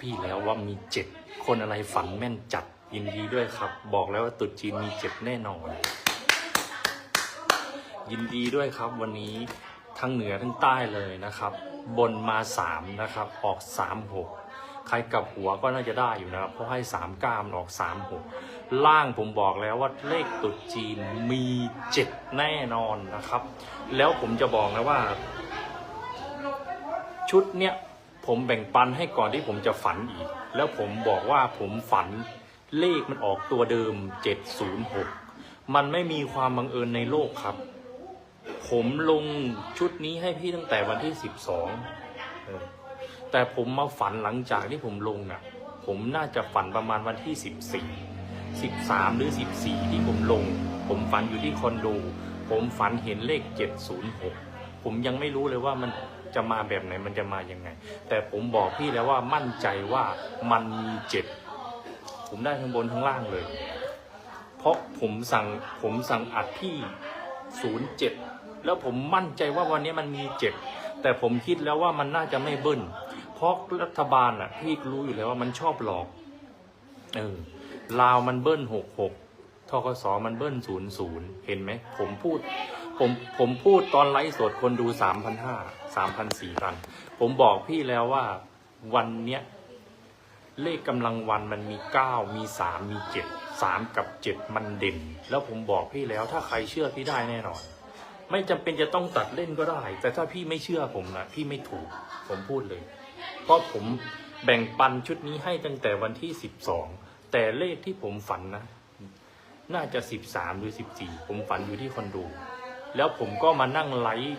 พี่แล้วว่ามีเจ็ดคนอะไรฝันแม่นจัดยินดีด้วยครับ บอกแล้วว่าตรุษจีนมีเจ็ดแน่นอน ยินดีด้วยครับวันนี้ทั้งเหนือทั้งใต้เลยนะครับ บนมาสามนะครับออกสามหกใครกับหัวก็น่าจะได้อยู่นะครับเพราะให้สามก้ามออกสามหกล่างผมบอกแล้วว่าเลขตรุษจีนมีเจ็ดแน่นอนนะครับ แล้วผมจะบอกนะว่า ชุดเนี้ย ผมแบ่งปันให้ก่อนที่ผมจะฝันอีก แล้วผมบอกว่าผมฝันเลขมันออกตัวเดิม 706 มันไม่มีความบังเอิญในโลกครับ ผมลงชุดนี้ให้พี่ตั้งแต่วันที่ 12เออแต่ผมมาฝันหลังจากที่ผมลงอะ ผมน่าจะฝันประมาณวันที่ 14 13 หรือ 14 ที่ผมลง ผมฝันอยู่ที่คอนโด ผมฝันเห็นเลข 706 ผมยังไม่รู้เลยว่ามันจะมาแบบไหนมันจะมายังไง แต่ผมบอกพี่แล้วว่ามั่นใจว่ามันมีเจ็ดผมได้ทั้งบนทั้งล่างเลย เพราะผมสั่งผมสั่งอัดพี่07แล้วผมมั่นใจว่าวันนี้มันมีเจ็ดแต่ผมคิดแล้วว่ามันน่าจะไม่เบิ้ลเพราะรัฐบาลอะพี่รู้อยู่แล้วว่ามันชอบหลอกเออลาวมันเบิ้ลหกหกทกสมันเบิ้ลศูนย์ศูนย์เห็นไหมผมพูด ผมผมพูดตอนไลฟ์สดคนดูสามพันห้าสามพันสี่พันผมบอกพี่แล้วว่าวันเนี้ยเลขกำลังวันมันมีเก้ามีสามมีเจ็ดสามกับเจ็ดมันเด่น แล้วผมบอกพี่แล้วถ้าใครเชื่อพี่ได้แน่นอน ไม่จำเป็นจะต้องตัดเล่นก็ได้ แต่ถ้าพี่ไม่เชื่อผมนะพี่ไม่ถูก ผมพูดเลย เพราะผมแบ่งปันชุดนี้ให้ตั้งแต่วันที่สิบสองแต่เลขที่ผมฝันนะ น่าจะสิบสามหรือสิบสี่ผมฝันอยู่ที่คอนโด แล้วผมก็มานั่งไลฟ์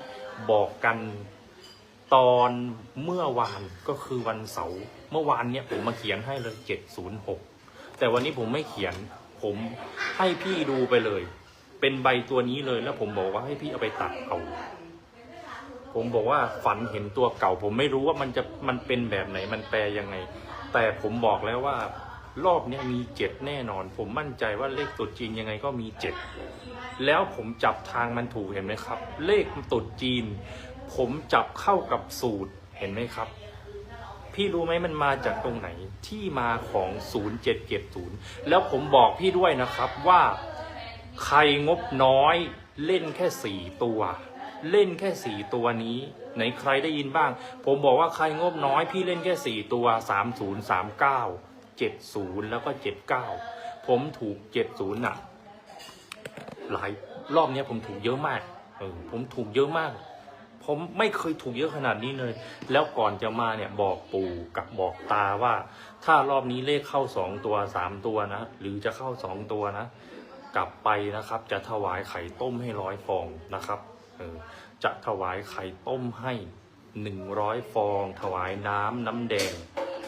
บอกกันตอนเมื่อวานก็คือวันเสาร์เมื่อวานเนี้ยผมมาเขียนให้เลยเจ็ดศูนย์หกแต่วันนี้ผมไม่เขียน ผมให้พี่ดูไปเลย เป็นใบตัวนี้เลยแล้วผมบอกว่าให้พี่เอาไปตัดเอาผมบอกว่าฝันเห็นตัวเก่า ผมไม่รู้ว่ามันจะมันเป็นแบบไหนมันแปลยังไง แต่ผมบอกแล้วว่า รอบนี้มีเจ็ดแน่นอน ผมมั่นใจว่าเลขตุดจีนยังไงก็มีเจ็ดแล้วผมจับทางมันถูกเห็นไหมครับ เลขตุดจีน ผมจับเข้ากับสูตรเห็นไหมครับ พี่รู้ไหมมันมาจากตรงไหนที่มาของ 0770 แล้วผมบอกพี่ด้วยนะครับว่าใครงบน้อยเล่นแค่สี่ตัว เล่นแค่สี่ตัวนี้ไหนใครได้ยินบ้าง ผมบอกว่าใครงบน้อยพี่เล่นแค่สี่ตัว 30 39 70 แล้วก็ 79 ผมถูก 70อะ หลายรอบเนี้ยผมถูกเยอะมากเออผมถูกเยอะมาก ผมไม่เคยถูกเยอะขนาดนี้เลย แล้วก่อนจะมาเนี่ยบอกปู่กับบอกตาว่า ถ้ารอบนี้เลขเข้าสองตัวสามตัวนะ หรือจะเข้าสองตัวนะ กลับไปนะครับ จะถวายไข่ต้มให้ร้อยฟองนะครับเออจะถวายไข่ต้มให้หนึ่งร้อยฟอง ถวายน้ำน้ำแดง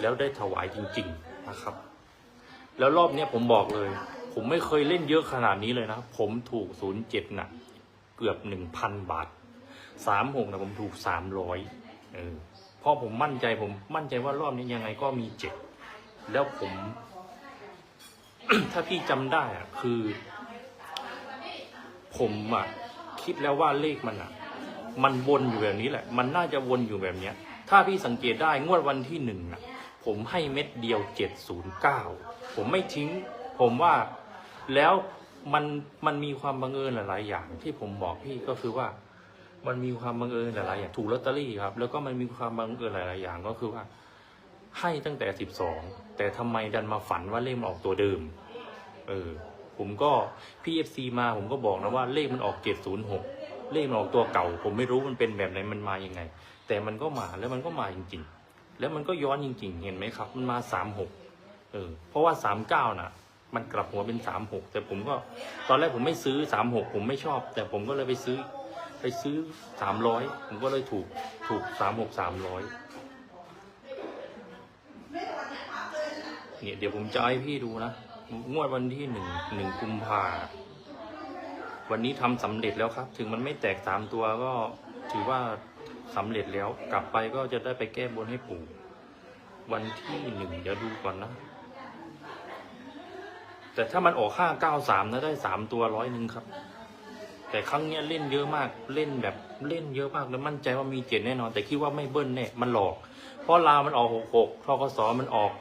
แล้วได้ถวายจริง ๆ นะครับ แล้วรอบเนี้ยผมบอกเลย ผมไม่เคยเล่นเยอะขนาดนี้เลยนะ ผมถูกศูนย์เจ็ดน่ะ เกือบหนึ่งพันบาทสามหกนะผมถูกสามร้อยเออเพราะผมมั่นใจผมมั่นใจว่ารอบนี้ยังไงก็มีเจ็ดแล้วผม ถ้าพี่จำได้อะคือ ผมอะคิดแล้วว่าเลขมันอะมันวนอยู่แบบนี้แหละ มันน่าจะวนอยู่แบบเนี้ย ถ้าพี่สังเกตได้งวดวันที่หนึ่งอะ ผมให้เม็ดเดียวเจ็ดศูนย์เก้าผมไม่ทิ้ง ผมว่าแล้วมันมันมีความบังเอิญหลาย ๆ อย่าง ที่ผมบอกพี่ก็คือว่า มันมีความบังเอิญหลาย ๆ อย่างถูกลอตเตอรี่ครับ แล้วก็มันมีความบังเอิญหลาย ๆ อย่างก็คือว่า ให้ตั้งแต่สิบสองแต่ทำไมดันมาฝันว่าเลขมันออกตัวเดิม เออ ผมก็พี่เอฟซีมาผมก็บอกนะว่าเลขมันออกเจ็ดศูนย์หกเลขมันออกตัวเก่า ผมไม่รู้มันเป็นแบบไหนมันมายังไง แต่มันก็มาแล้วมันก็มาจริง ๆ แล้วมันก็ย้อนจริงๆ เห็นไหมครับ มันมาสามหกเออ เพราะว่าสามเก้าน่ะ มันกลับหัวเป็นสามหกแต่ผมก็ตอนแรกผมไม่ซื้อสามหกผมไม่ชอบ แต่ผมก็เลยไปซื้อ ไปซื้อสามร้อยผมก็เลยถูกถูกสามหกสามร้อยเนี่ยเดี๋ยวผมจะให้พี่ดูนะงวดวันที่หนึ่งหนึ่งกุมภาวันนี้ทำสำเร็จแล้วครับ ถึงมันไม่แตกสามตัวก็ถือว่า สำเร็จแล้ว กลับไปก็จะได้ไปแก้บนให้ปู่ วันที่หนึ่งเดี๋ยวดูก่อนนะ แต่ถ้ามันออกห้าเก้าสามนะได้สามตัวร้อยหนึ่งครับ แต่ครั้งเนี้ยเล่นเยอะมากเล่นแบบเล่นเยอะมากแล้วมั่นใจว่ามีเจ็ดแน่นอน แต่คิดว่าไม่เบิ้ลแน่มันหลอก เพราะลาวมันออกหกหกทกสมันออก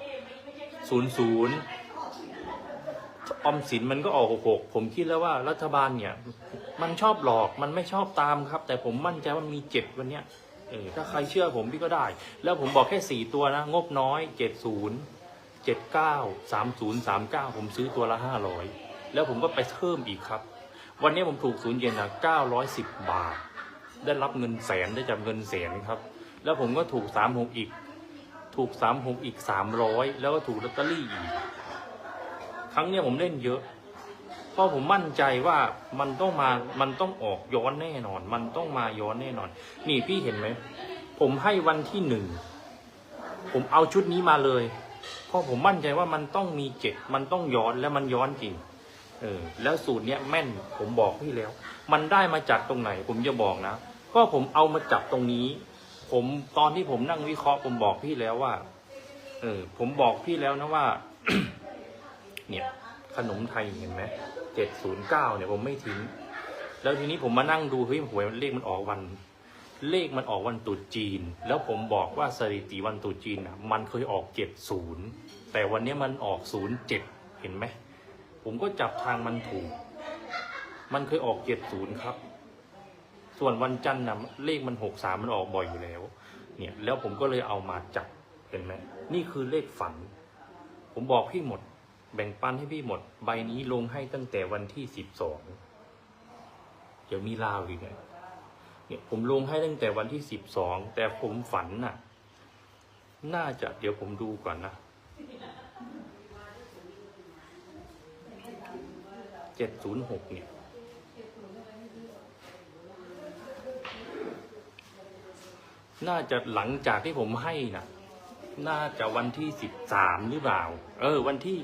ศูนย์ศูนย์ ออมสินมันก็ออกหกหกผมคิดแล้วว่ารัฐบาลเนี่ย มันชอบหลอกมันไม่ชอบตามครับ แต่ผมมั่นใจว่ามีเจ็ดวันเนี้ยเออถ้าใครเชื่อผมพี่ก็ได้ แล้วผมบอกแค่สี่ตัวนะ งบน้อยเจ็ดศูนย์เจ็ดเก้าสามศูนย์สามเก้าผมซื้อตัวละห้าร้อยแล้วผมก็ไปเพิ่มอีกครับ วันนี้ผมถูกศูนย์เย็นอะเก้าร้อยสิบบาท ได้รับเงินแสนได้จากเงินแสนครับ แล้วผมก็ถูกสามหกอีก ถูกสามหกอีกสามร้อยแล้วก็ถูกลอตเตอรี่อีก รั้งเนี้ยผมเล่นเยอะ เพราะผมมั่นใจว่ามันต้องมา มันต้องออกย้อนแน่นอน มันต้องมาย้อนแน่นอน นี่พี่เห็นไหม ผมให้วันที่หนึ่ง ผมเอาชุดนี้มาเลย เพราะผมมั่นใจว่ามันต้องมีเจ็ด มันต้องย้อนและมันย้อนจริง เออ แล้วสูตรเนี้ยแม่น ผมบอกพี่แล้ว มันได้มาจากตรงไหน ผมจะบอกนะ ก็ผมเอามาจับตรงนี้ ผมตอนที่ผมนั่งวิเคราะห์ผมบอกพี่แล้วว่า เออ ผมบอกพี่แล้วนะว่า เนี่ย ขนมไทยเห็นไหมเจ็ดศูนย์เก้าเนี่ยผมไม่ทิ้ง แล้วทีนี้ผมมานั่งดูเฮ้ยหวยเลขมันออกวัน เลขมันออกวันตุจีน แล้วผมบอกว่าสถิติวันตุจีนอะ มันเคยออกเจ็ดศูนย์แต่วันนี้มันออกศูนย์เจ็ดเห็นไหมผมก็จับทางมันถูก มันเคยออกเจ็ดศูนย์ครับ ส่วนวันจันทร์นะเลขมันหกสามมันออกบ่อยอยู่แล้ว เนี่ย แล้วผมก็เลยเอามาจับเห็นไหมนี่คือเลขฝัน ผมบอกพี่หมด แบ่งปันให้พี่หมด ใบนี้ลงให้ตั้งแต่วันที่สิบสองเดี๋ยวมีลาวอีกไงเนี่ยผมลงให้ตั้งแต่วันที่สิบสองแต่ผมฝันน่ะ น่าจะเดี๋ยวผมดูก่อนนะเจ็ดศูนย์หกเนี่ยน่าจะหลังจากที่ผมให้นะน่าจะวันที่สิบสามหรือเปล่า เออ วันที่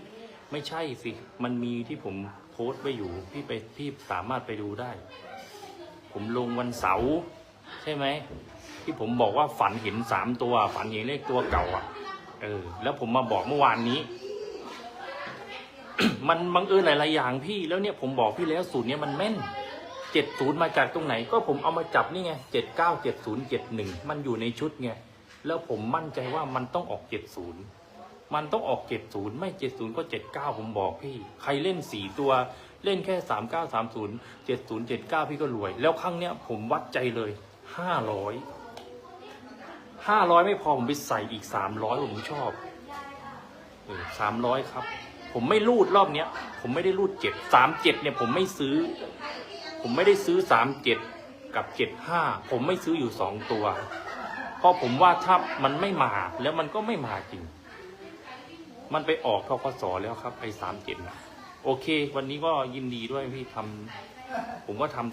ไม่ใช่สิ มันมีที่ผมโพสต์ไว้อยู่ พี่ไปพี่สามารถไปดูได้ ผมลงวันเสาร์ใช่ไหม ที่ผมบอกว่าฝันเห็นสามตัว ฝันเห็นเลขตัวเก่าอะ เออ แล้วผมมาบอกเมื่อวานนี้ มันบังเอิญหลายๆอย่างพี่ แล้วเนี่ยผมบอกพี่แล้วสูตรเนี้ยมันแม่นเจ็ดศูนย์มาจากตรงไหน ก็ผมเอามาจับนี่ไงเจ็ดเก้าเจ็ดศูนย์เจ็ดหนึ่งมันอยู่ในชุดไง แล้วผมมั่นใจว่ามันต้องออกเจ็ดศูนย์ มันต้องออกเจ็ดศูนย์ไม่เจ็ดศูนย์ก็เจ็ดเก้าผมบอกพี่ ใครเล่นสี่ตัวเล่นแค่สามเก้าสามศูนย์เจ็ดศูนย์เจ็ดเก้าพี่ก็รวย แล้วครั้งเนี้ยผมวัดใจเลยห้าร้อยห้าร้อยไม่พอผมไปใส่อีกสามร้อยผมชอบเออสามร้อยครับ ผมไม่รูดรอบเนี้ย ผมไม่ได้รูดเจ็ดสามเจ็ดเนี่ยผมไม่ซื้อ ผมไม่ได้ซื้อสามเจ็ดกับเจ็ดห้าผมไม่ซื้ออยู่สองตัว เพราะผมว่าถ้ามันไม่มาแล้วมันก็ไม่มาจริง มันไปออกทกสแล้วครับไอ้สามเจ็ดโอเค วันนี้ก็ยินดีด้วยพี่ทำผมก็ทำเต็ม